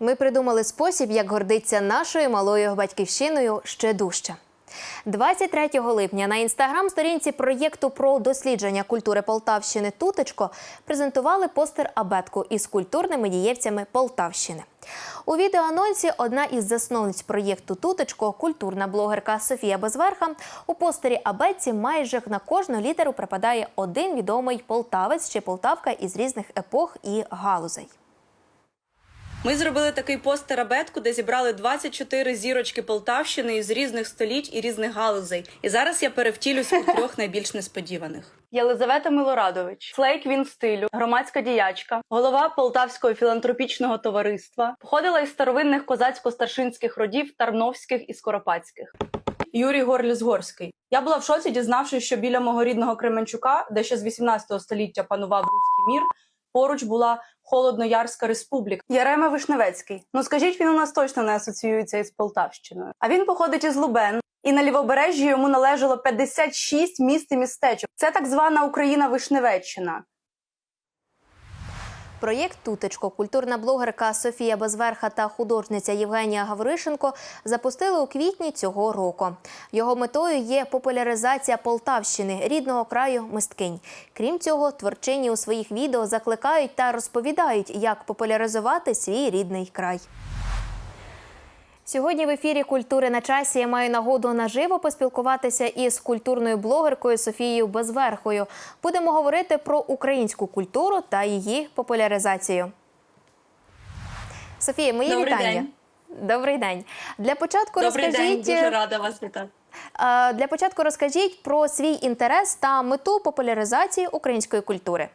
Ми придумали спосіб, як гордитися нашою малою батьківщиною ще дужче. 23 липня на інстаграм-сторінці проєкту про дослідження культури Полтавщини Тутечко презентували постер абетку із культурними дієвцями Полтавщини. У відеоанонсі одна із засновниць проєкту Тутечко, культурна блогерка Софія Безверха, у постері абетці майже на кожну літеру припадає один відомий полтавець чи полтавка із різних епох і галузей. Ми зробили такий постер абетку, де зібрали 24 зірочки Полтавщини із різних століть і різних галузей. І зараз я перевтілюсь у трьох найбільш несподіваних. Єлизавета Милорадович, флейк він стилю, громадська діячка, голова Полтавського філантропічного товариства, походила із старовинних козацько-старшинських родів Тарновських і Скоропадських. Юрій Горліс-Горський. Я була в шоці, дізнавшись, що біля мого рідного Кременчука, де ще з 18 століття панував руський мір, поруч була Холодноярська республіка. Ярема Вишневецький. Ну скажіть, він у нас точно не асоціюється із Полтавщиною. А він походить із Лубен. І на лівобережжі йому належало 56 міст і містечок. Це так звана Україна Вишневеччина. Проєкт Тутечко культурна блогерка Софія Безверха та художниця Євгенія Гавришенко запустили у квітні цього року. Його метою є популяризація Полтавщини, рідного краю мисткинь. Крім цього, творчині у своїх відео закликають та розповідають, як популяризувати свій рідний край. Сьогодні в ефірі Культури на часі я маю нагоду наживо поспілкуватися із культурною блогеркою Софією Безверхою. Будемо говорити про українську культуру та її популяризацію. Софія, мої Добрий вітання. день. Добрий день. Для початку Добрий розкажіть день, дуже рада вас вітати. е, для початку розкажіть про свій інтерес та мету популяризації української культури.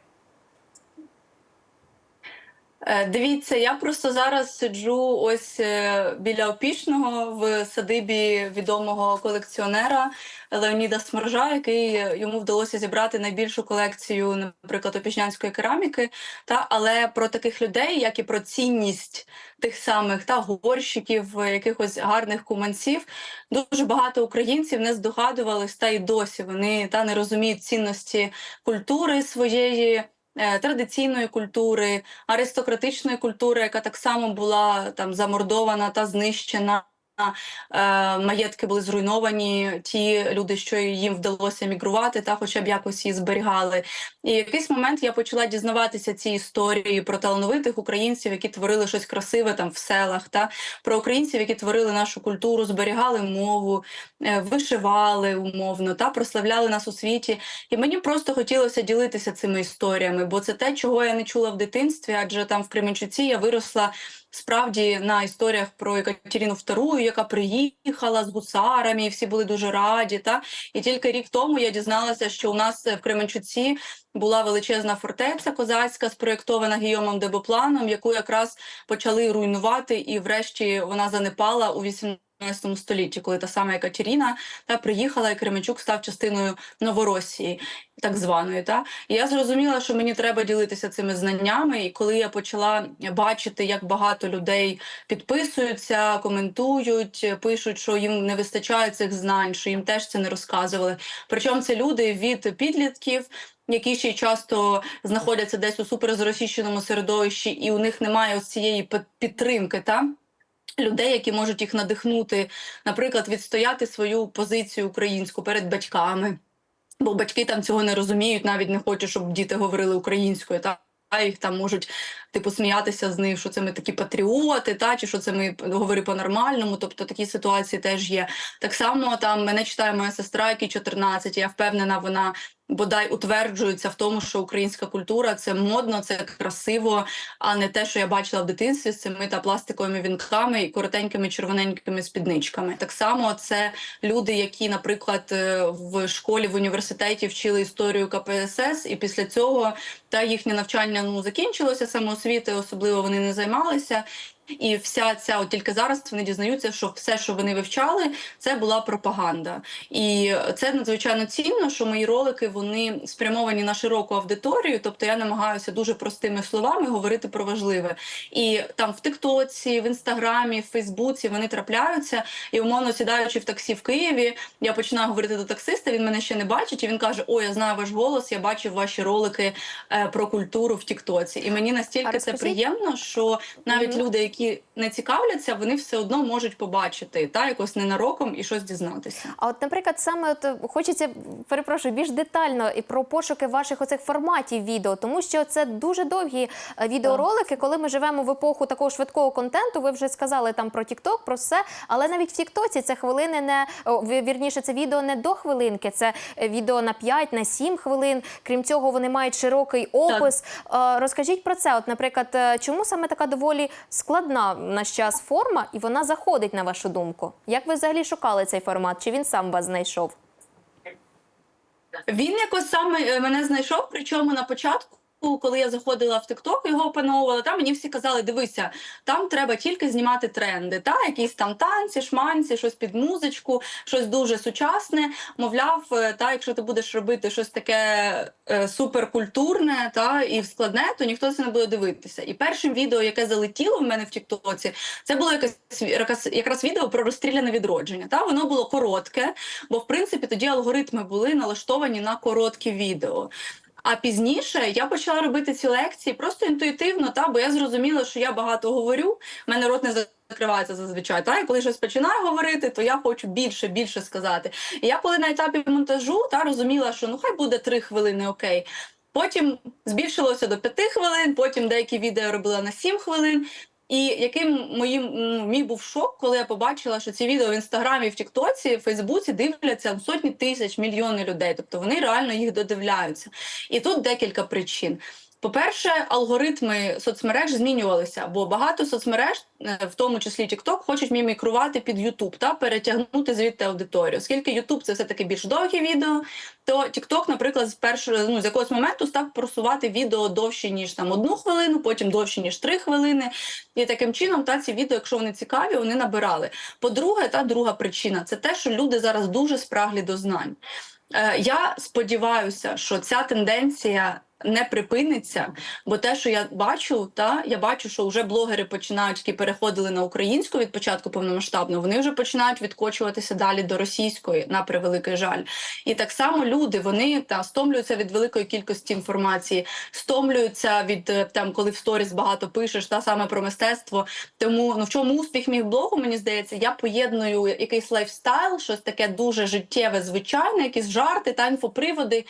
Е, Дивіться, я просто зараз сиджу ось е, біля опішного в садибі відомого колекціонера Леоніда Сморжа, який е, йому вдалося зібрати найбільшу колекцію, наприклад, опішнянської кераміки. Та але про таких людей, як і про цінність тих самих та горщиків, якихось гарних куманців, дуже багато українців не здогадувались, та й досі вони та не розуміють цінності культури своєї. Е, Традиційної культури, аристократичної культури, яка так само була там замордована та знищена. Е, маєтки були зруйновані, ті люди, що їм вдалося мігрувати, та хоча б якось її зберігали. І в якийсь момент я почала дізнаватися ці історії про талановитих українців, які творили щось красиве там в селах, та про українців, які творили нашу культуру, зберігали мову, е, вишивали умовно та прославляли нас у світі. І мені просто хотілося ділитися цими історіями, бо це те, чого я не чула в дитинстві, адже там в Кременчуці я виросла справді на історіях про Екатерину II, яка приїхала з гусарами, і всі були дуже раді. Та і тільки рік тому я дізналася, що у нас в Кременчуці була величезна фортеця козацька, спроєктована Гійомом Дебопланом, яку якраз почали руйнувати, і врешті вона занепала у 18 столітті, коли та сама Екатерина та приїхала, і Кременчук став частиною Новоросії, так званої. Та і я зрозуміла, що мені треба ділитися цими знаннями. І коли я почала бачити, як багато людей підписуються, коментують, пишуть, що їм не вистачає цих знань, що їм теж це не розказували. Причому це люди від підлітків. Які ще й часто знаходяться десь у суперзросійщеному середовищі, і у них немає ось цієї підтримки, та людей, які можуть їх надихнути, наприклад, відстояти свою позицію українську перед батьками. Бо батьки там цього не розуміють, навіть не хочуть, щоб діти говорили українською. Та їх там можуть типу сміятися з них, що це ми такі патріоти, та чи що це ми говоримо по-нормальному. Тобто такі ситуації теж є. Так само там мене читає моя сестра, якій 14, Я впевнена, вона бодай утверджується в тому, що українська культура це модно, це красиво, а не те, що я бачила в дитинстві з цими та пластиковими вінками і коротенькими червоненькими спідничками. Так само це люди, які, наприклад, е, в школі в університеті вчили історію КПСС, і після цього та їхнє навчання ну закінчилося самоосвіти, особливо вони не займалися. І вся ця, от тільки зараз вони дізнаються, що все, що вони вивчали, це була пропаганда. І це надзвичайно цінно, що мої ролики вони спрямовані на широку аудиторію. Тобто я намагаюся дуже простими словами говорити про важливе. І там в Тиктоці, в інстаграмі, в Фейсбуці вони трапляються. І умовно сідаючи в таксі в Києві, я починаю говорити до таксиста. Він мене ще не бачить, і він каже: О, я знаю ваш голос, я бачив ваші ролики е, про культуру в Тіктоці. І мені настільки це приємно, що навіть люди, які які не цікавляться, вони все одно можуть побачити та якось ненароком і щось дізнатися. А от, наприклад, саме от е, хочеться перепрошую більш детально і про пошуки ваших оцих форматів відео, тому що це дуже довгі е, відеоролики. Коли ми живемо в епоху такого швидкого контенту, ви вже сказали там про TikTok, про все, але навіть в Тіктоці це хвилини не вірніше, це відео не до хвилинки, це е, відео на 5, на 7 хвилин. Крім цього, вони мають широкий опис. Е, Розкажіть про це. От, наприклад, чому саме така доволі складна в наш час форма, і вона заходить на вашу думку? Як ви взагалі шукали цей формат? Чи він сам вас знайшов? Він якось саме е, мене знайшов, причому на початку. Коли я заходила в TikTok, його опановувала, там мені всі казали: дивися, там треба тільки знімати тренди, та якісь там танці, шманці, щось під музичку, щось дуже сучасне. Мовляв, е, та якщо ти будеш робити щось таке е, суперкультурне та і складне, то ніхто це не буде дивитися. І першим відео, яке залетіло в мене в Тіктоці, це було якесь якраз, відео про розстріляне відродження. Та воно було коротке, бо в принципі тоді алгоритми були налаштовані на короткі відео. А пізніше я почала робити ці лекції просто інтуїтивно, та бо я зрозуміла, що я багато говорю. в мене рот не закривається зазвичай. Та і коли щось починаю говорити, то я хочу більше, більше сказати. І я коли на етапі монтажу та розуміла, що ну хай буде три хвилини, окей. Потім збільшилося до п'яти хвилин, потім деякі відео робила на сім хвилин. І яким моїм мій був шок, коли я побачила, що ці відео в інстаграмі, в Тіктоці, в Фейсбуці дивляться сотні тисяч, мільйони людей. Тобто вони реально їх додивляються. І тут декілька причин. По-перше, алгоритми соцмереж змінювалися, бо багато соцмереж, е, в тому числі TikTok, хочуть мімікрувати під YouTube та перетягнути звідти аудиторію. Оскільки YouTube – це все таки більш довгі відео, то TikTok, наприклад, з першого ну з якогось моменту став просувати відео довше ніж там одну хвилину, потім довше ніж три хвилини. І таким чином, та ці відео, якщо вони цікаві, вони набирали. По-друге, та друга причина це те, що люди зараз дуже спраглі до знань. Е, я сподіваюся, що ця тенденція не припиниться, бо те, що я бачу, та я бачу, що вже блогери починають, які переходили на українську від початку повномасштабно, вони вже починають відкочуватися далі до російської, на превеликий жаль. І так само люди вони та стомлюються від великої кількості інформації, стомлюються від е, там, коли в сторіс багато пишеш, та саме про мистецтво. Тому ну в чому успіх міг блогу, мені здається, я поєдную якийсь лайфстайл, щось таке дуже життєве, звичайне, якісь жарти та інфоприводи.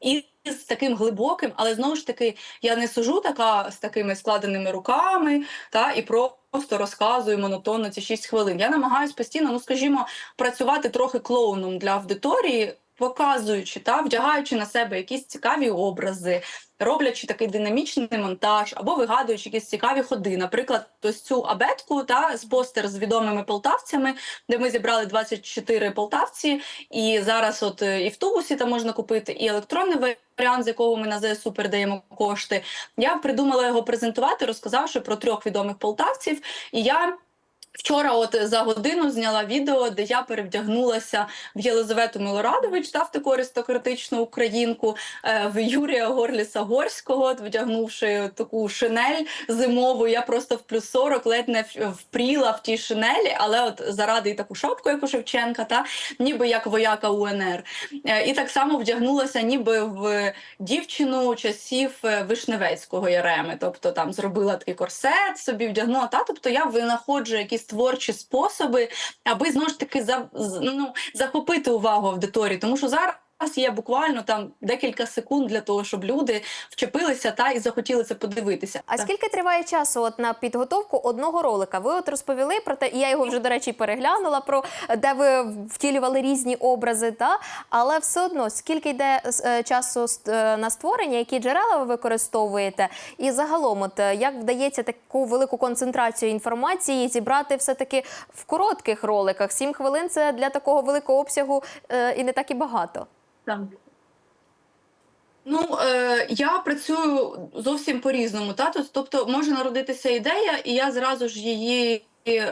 І з таким глибоким, але знову ж таки, я не сижу така з такими складеними руками, та і просто розказую монотонно ці 6 хвилин. Я намагаюся постійно, ну скажімо, працювати трохи клоуном для аудиторії, показуючи та вдягаючи на себе якісь цікаві образи, роблячи такий динамічний монтаж або вигадуючи якісь цікаві ходи. Наприклад, ось цю абетку та з постер з відомими полтавцями, де ми зібрали 24 полтавці, і зараз, от е, і в тубусі там можна купити, і електронний варіант, з якого ми на ЗСУ передаємо кошти. Я придумала його презентувати, розказавши про трьох відомих полтавців. І я Вчора, от за годину, зняла відео, де я перевдягнулася в Єлизавету Милорадович, та в таку аристократичну українку, е, в Юрія Горліса Горського, вдягнувши таку шинель зимову. Я просто в плюс 40 ледь не впріла в тій шинелі, але от заради і таку шапку, як у Шевченка, та ніби як вояка УНР. Е, І так само вдягнулася, ніби в дівчину часів е, Вишневецького Яреми. Тобто там зробила такий корсет, собі вдягнула. Та тобто я винаходжу якісь творчі способи, аби знову ж таки за ну захопити увагу аудиторії, тому що зараз. Є буквально там декілька секунд для того, щоб люди вчепилися та і захотіли це подивитися. А Так. скільки триває часу от на підготовку одного ролика? Ви от розповіли про те, і я його вже до речі переглянула про де ви втілювали різні образи, та але все одно скільки йде е, часу е, на створення, які джерела ви використовуєте, і загалом, от е, як вдається таку велику концентрацію інформації зібрати все таки в коротких роликах? Сім хвилин це для такого великого обсягу і не так і багато. Так. Ну, е, я працюю зовсім по-різному. Тобто може народитися ідея, і я зразу ж її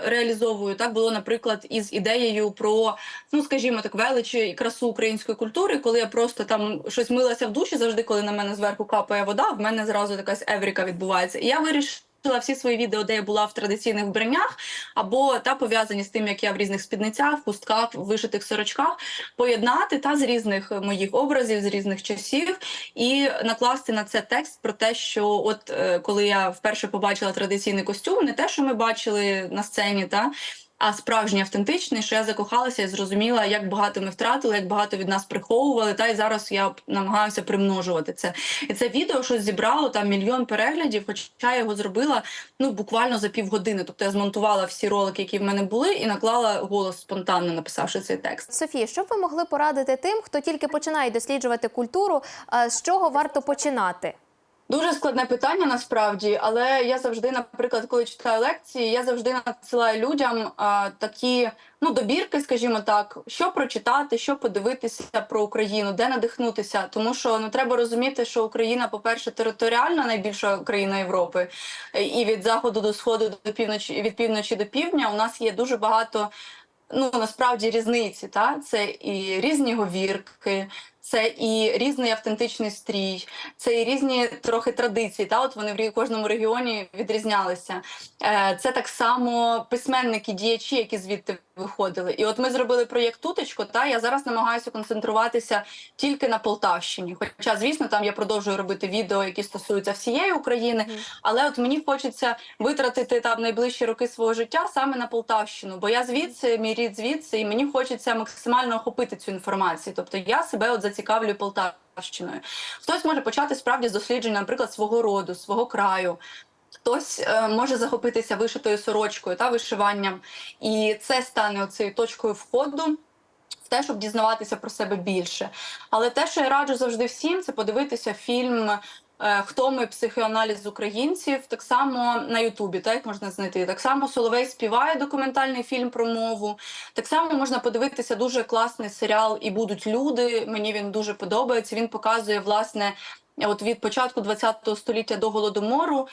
реалізовую. Так було, наприклад, із ідеєю про, ну скажімо так, величі і красу української культури, коли я просто там щось милася в душі, завжди, коли на мене зверху капає вода, в мене зразу якась евріка відбувається. І я вирішила. Всі свої відео, де я була в традиційних вбраннях, або та пов'язані з тим, як я в різних спідницях, хустках, вишитих сорочках, поєднати та з різних моїх образів, з різних часів, і накласти на це текст про те, що от е, коли я вперше побачила традиційний костюм, не те, що ми бачили на сцені, та. А справжній автентичний, що я закохалася і зрозуміла, як багато ми втратили, як багато від нас приховували. Та й зараз я намагаюся примножувати це. І це відео щось зібрало там мільйон переглядів, хоча я його зробила ну буквально за півгодини. Тобто я змонтувала всі ролики, які в мене були, і наклала голос спонтанно, написавши цей текст. Софія, що ви могли порадити тим, хто тільки починає досліджувати культуру, з чого варто починати? Дуже складне питання насправді, але я завжди, наприклад, коли читаю лекції, я завжди надсилаю людям а, такі ну добірки, скажімо так, що прочитати, що подивитися про Україну, де надихнутися. Тому що ну треба розуміти, що Україна, по-перше, територіальна найбільша країна Європи, е, і від заходу до сходу до півночі, від півночі до півдня у нас є дуже багато. Ну насправді різниці, та це і різні говірки, це і різний автентичний стрій, це і різні трохи традиції. Та от вони в кожному регіоні відрізнялися. Е, Це так само письменники, діячі, які звідти виходили. І от ми зробили проєкт Тутечко. Та я зараз намагаюся концентруватися тільки на Полтавщині. Хоча, звісно, там я продовжую робити відео, які стосуються всієї України. Але от мені хочеться витратити там найближчі роки свого життя саме на Полтавщину, бо я звідси, мій рід звідси, і мені хочеться максимально охопити цю інформацію. Тобто я себе от зацікавлю Полтавщиною. Хтось може почати справді з дослідження, наприклад, свого роду, свого краю. Хтось е, може захопитися вишитою сорочкою та вишиванням, і це стане оцією точкою входу в те, щоб дізнаватися про себе більше. Але те, що я раджу завжди всім, це подивитися фільм. е, Хто ми психоаналіз українців, так само на Ютубі, так можна знайти. Так само Соловей співає документальний фільм про мову. Так само можна подивитися дуже класний серіал І будуть люди. Мені він дуже подобається. Він показує власне. От від початку ХХ століття до голодомору,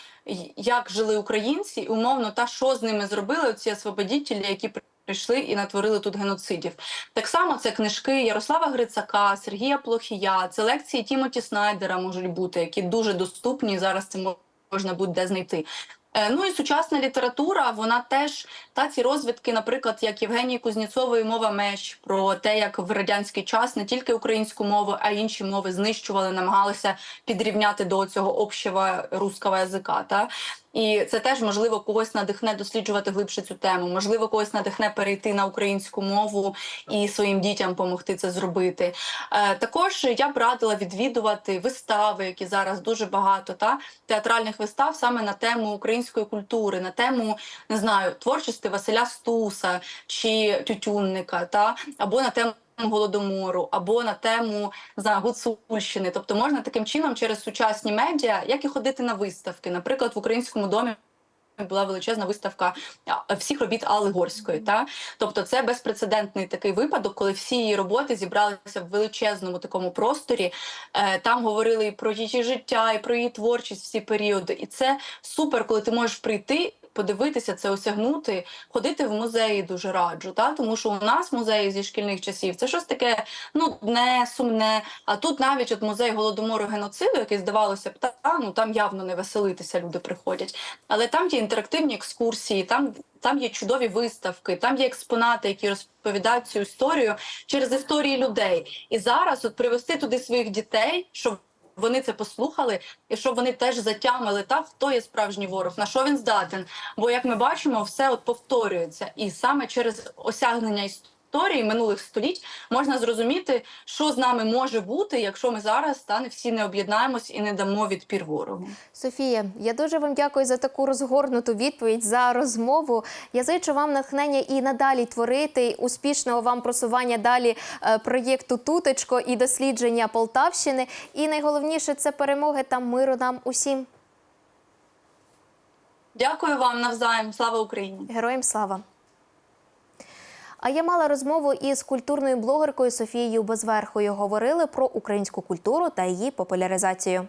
як жили українці, умовно, та що з ними зробили ці освободітелі, які прийшли і натворили тут геноцидів. Так само це книжки Ярослава Грицака, Сергія Плохія, це лекції Тімоті Снайдера можуть бути, які дуже доступні. Зараз це мо- можна буде знайти. Е, Ну і сучасна література, вона теж та ці розвідки, наприклад, як Євгенії Кузнєцової мова меч про те, як в радянський час не тільки українську мову, а й інші мови знищували, намагалися підрівняти до цього общого русского язика. Та і це теж можливо когось надихне досліджувати глибше цю тему. Можливо, когось надихне перейти на українську мову і своїм дітям допомогти це зробити. Е, також я б радила відвідувати вистави, які зараз дуже багато та театральних вистав саме на тему української культури, на тему не знаю творчості Василя Стуса чи Тютюнника, та або на тему. Голодомору або на тему знаю, Гуцульщини, тобто можна таким чином через сучасні медіа, як і ходити на виставки. Наприклад, в українському домі була величезна виставка всіх робіт Алли Горської. Та тобто, це безпрецедентний такий випадок, коли всі її роботи зібралися в величезному такому просторі. Е, там говорили і про її життя, і про її творчість всі періоди. І це супер, коли ти можеш прийти. Подивитися це, осягнути, ходити в музеї дуже раджу, та тому що у нас музеї зі шкільних часів це щось таке ну не сумне. А тут навіть от музей голодомору геноциду, який здавалося б, та ну там явно не веселитися люди приходять. Але там є інтерактивні екскурсії, там, там є чудові виставки, там є експонати, які розповідають цю історію через історії людей. І зараз от привести туди своїх дітей, щоб вони це послухали, і щоб вони теж затямили та хто є справжній ворог, на що він здатен. Бо як ми бачимо, все от повторюється, і саме через осягнення історії минулих століть можна зрозуміти, що з нами може бути, якщо ми зараз та не всі не об'єднаємось і не дамо відпір ворогу. Софія, я дуже вам дякую за таку розгорнуту відповідь за розмову. Я зичу вам натхнення і надалі творити успішного вам просування далі е, проєкту Тутечко і дослідження Полтавщини. І найголовніше це перемоги та миру нам усім. Дякую вам навзаєм. Слава Україні! Героям слава! А я мала розмову із культурною блогеркою Софією Безверхою. Говорили про українську культуру та її популяризацію.